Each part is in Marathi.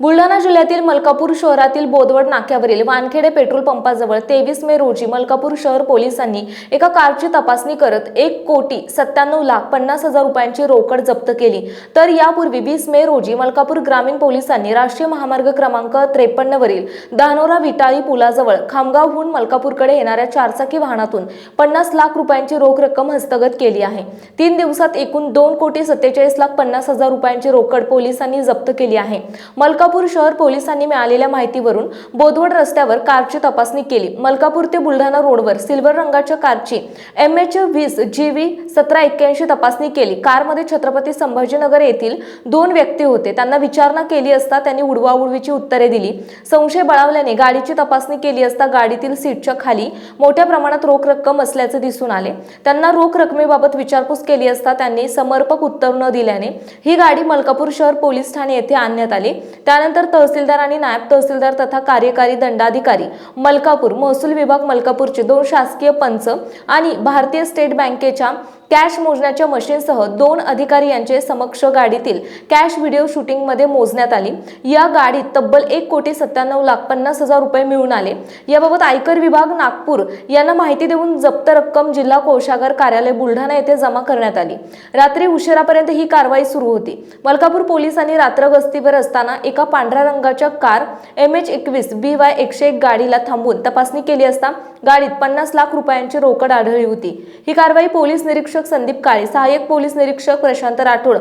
बुलढाणा जिल्ह्यातील मलकापूर शहरातील बोदवड नाक्यावरील वानखेडे पेट्रोल पंपाजवळ तेवीस मे रोजी मलकापूर शहर पोलिसांनी एका कारची तपासणी करत एक कोटी सत्त्याण्णव लाख पन्नास हजार रुपयांची रोकड जप्त केली. तर यापूर्वी वीस मे रोजी मलकापूर ग्रामीण पोलिसांनी राष्ट्रीय महामार्ग क्रमांक त्रेपन्नवरील दानोरा विटाळी पुलाजवळ खामगावहून मलकापूरकडे येणाऱ्या चारचाकी वाहनातून पन्नास लाख रुपयांची रोख रक्कम हस्तगत केली आहे. तीन दिवसात एकूण दोन कोटी सत्तेचाळीस लाख पन्नास हजार रुपयांची रोकड पोलिसांनी जप्त केली आहे. मलका मलकापूर शहर पोलिसांनी मिळालेल्या माहितीवरून बोदवड रस्त्यावर कारची तपासणी केली. मलकापूर ते बुलढाणा रोडवर सिल्वर रंगाच्या कारची एम एच वीस जी व्ही सतरा एक्क्याऐंशी तपासणी केली. कारमध्ये छत्रपती संभाजीनगर येथील दोन व्यक्ती होते. त्यांना विचारणा केली असता त्यांनी उडवाउडवीची उत्तरे दिली. संशय बळावल्याने गाडीची तपासणी केली असता गाडीतील सीटच्या खाली मोठ्या प्रमाणात रोख रक्कम असल्याचे दिसून आले. त्यांना रोख रकमेबाबत विचारपूस केली असता त्यांनी समर्पक उत्तर न दिल्याने ही गाडी मलकापूर शहर पोलीस ठाणे येथे आणण्यात आली. त्यानंतर तहसीलदार आणि नायब तहसीलदार तथा कार्यकारी दंडाधिकारी मलकापूर महसूल विभाग मलकापूरचे दोन शासकीय पंच आणि भारतीय स्टेट बँकेच्या कॅश मोजण्याच्या मशीनसह दोन अधिकारी यांचे समक्ष गाडीतील कॅश व्हिडिओ शूटिंगमध्ये मोजण्यात आली. या गाडीत तब्बल एक कोटी सत्त्याण्णव लाख पन्नास हजार रुपये मिळून आले. याबाबत आयकर विभाग नागपूर यांना माहिती देऊन जप्त रक्कम जिल्हा कोषागार कार्यालय बुलढाणा येथे जमा करण्यात आली. रात्री उशिरापर्यंत ही कारवाई सुरू होती. मलकापूर पोलिसांनी रात्र गस्तीवर असताना एका पांढऱ्या रंगाच्या कार एम एच एकवीस बी वाय एकशे एक गाडीला थांबून तपासणी केली असता गाडीत पन्नास लाख रुपयांची रोकड आढळली होती. ही कारवाई पोलीस निरीक्षक निरीक्षक संदीप काळे सहाय्यक पोलीस निरीक्षक Prashant Rathod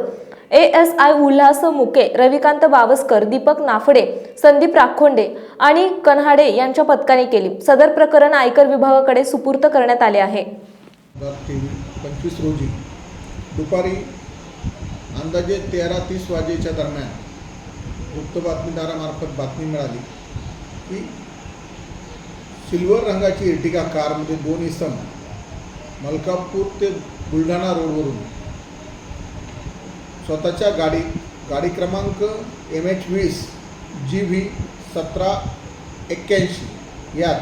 A S I Ulhas Muke Ravikant Bawaskar Deepak Naphade Sandeep राखोंडे आणि कन्हाडे यांच्या पथकाने केली. सदर प्रकरण आयकर विभागाकडे सुपूर्त करण्यात आले आहे. पंचवीस रोजी दुपारी अंदाजे तेरा तीस वाजेच्या दरम्यान गुप्त बातमीदारामार्फत बातमी मिळाली की सिल्वर रंगाची इर्टिका कारमध्ये दोन इसम मलकापूर ते बुलढाणा रोडवरून. स्वतःच्या गाडी गाडी क्रमांक एम एच वीस जी व्ही सतरा एक्क्याऐंशी यात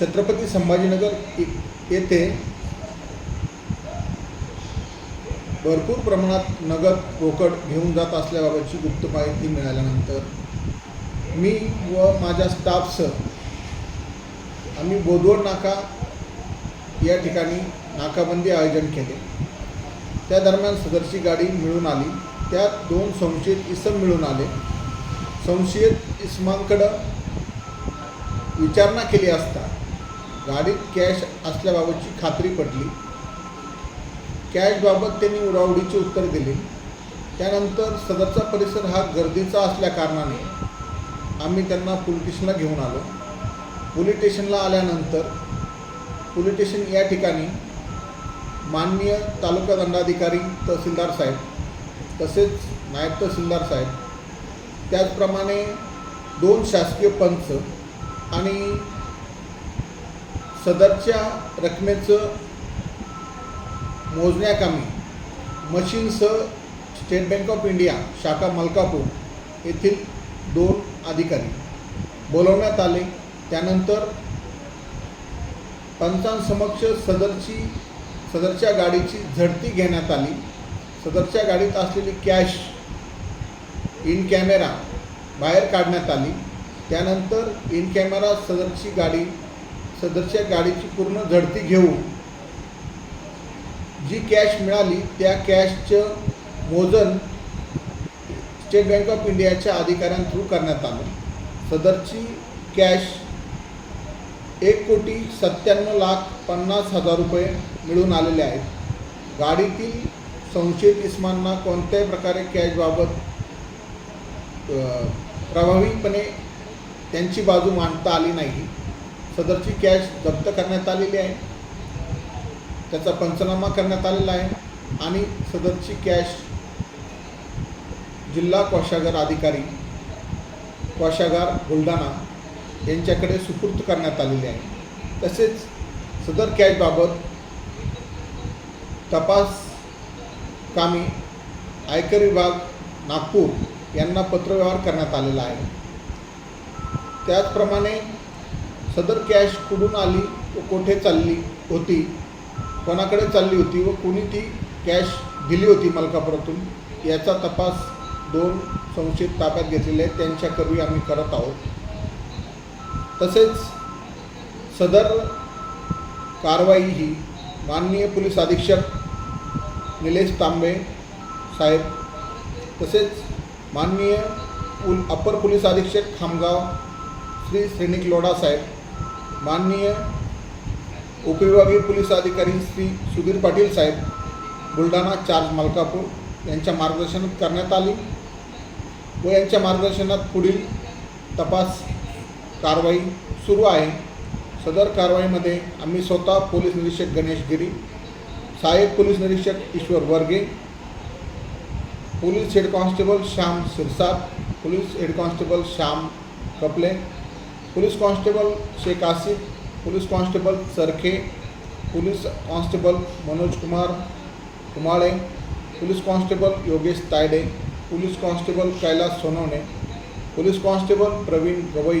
छत्रपती संभाजीनगर इ- येथे भरपूर प्रमाणात नगद रोकड घेऊन जात असल्याबाबतची गुप्त माहिती मिळाल्यानंतर मी व माझ्या स्टाफसह आम्ही बोदवड नाका या ठिकाणी नाकाबंदी आयोजन केले. त्या दरम्यान सदरची गाडी मिळून आली. त्यात दोन संशयित इसम मिळून आले. संशयित इसमांकडं विचारणा केली असता गाडीत कॅश असल्याबाबतची खात्री पडली. कॅशबाबत त्यांनी उडावडीचे उत्तर दिले. त्यानंतर सदरचा परिसर हा गर्दीचा असल्या कारणाने आम्ही त्यांना पोलीस स्टेशनला घेऊन आलो. पोलीस स्टेशनला आल्यानंतर पोलीस स्टेशन या ठिकाणी माननीय तालुका दंडाधिकारी तहसीलदार साहेब तसेच नायब तहसीलदार साहेब त्याचप्रमाणे दोन शासकीय पंच आणि सदरच्या रकमेचं मोजण्याकामी मशीनसह स्टेट बँक ऑफ इंडिया शाखा मलकापूर येथील दोन अधिकारी बोलवण्यात आले. त्यानंतर पंचांसमक्ष सदरची सदरच्या गाडीची झडती घेण्यात आली. सदरच्या गाडीत असलेली कॅश इन कॅमेरा बाहेर काढण्यात आली. त्यानंतर इन कॅमेरा सदरची गाडी सदरच्या गाडीची पूर्ण झडती घेऊन जी कॅश मिळाली त्या कॅशचं मोजन स्टेट बँक ऑफ इंडियाच्या अधिकाऱ्यांथ्रू करण्यात आलं. सदरची कॅश एक कोटी सत्त्याण्णव लाख पन्नास हजार रुपये मिळून आलेले आहेत. गाडीतील संशयित इस्मांना कोणत्याही प्रकारे कॅशबाबत प्रभावीपणे त्यांची बाजू मांडता आली नाही. सदरची कॅश जप्त करण्यात आलेली आहे. त्याचा पंचनामा करण्यात आलेला आहे आणि सदरची कॅश जिल्हा कोषागार अधिकारी कोषागार बुलढाणा यांच्याकडे सुपूर्द करण्यात आलेली आहे. तसेच सदर कॅशबाबत तपास कामी आयकर विभाग नागपूर यांना पत्रव्यवहार करण्यात आलेला आहे. त्याचप्रमाणे सदर कॅश कुठून आली व कोठे चालली होती कोणाकडे चालली होती व कोणी ती कॅश दिली होती मलकापुरातून याचा तपास दोन संशयित ताब्यात घेतलेले आहेत त्यांच्याकरवी आम्ही करत आहोत. तसेच सदर कारवाई ही माननीय पोलीस अधीक्षक निलेश तांबे साहेब तसेच माननीय पुल अप्पर पोलीस अधीक्षक खामगाव श्री श्रेणिक लोढा साहेब माननीय उपविभागीय पोलीस अधिकारी श्री सुधीर पाटील साहेब बुलढाणा चार्ज मलकापूर यांच्या मार्गदर्शनात करण्यात आली व यांच्या मार्गदर्शनात पुढील तपास कारवाई सुरू आहे. सदर कारवाईमध्ये आम्ही स्वतः पोलीस निरीक्षक गणेश गिरी सहाय्यक पोलीस निरीक्षक Ishwar Warge police head constable Shyam Sirsat police head constable Shyam Kaple police constable Shaikh Asif police constable Sarkhe police constable Manoj Kumar Kumale police constable Yogesh Tayde police constable Kailas Sonawane police constable Pravin Gawai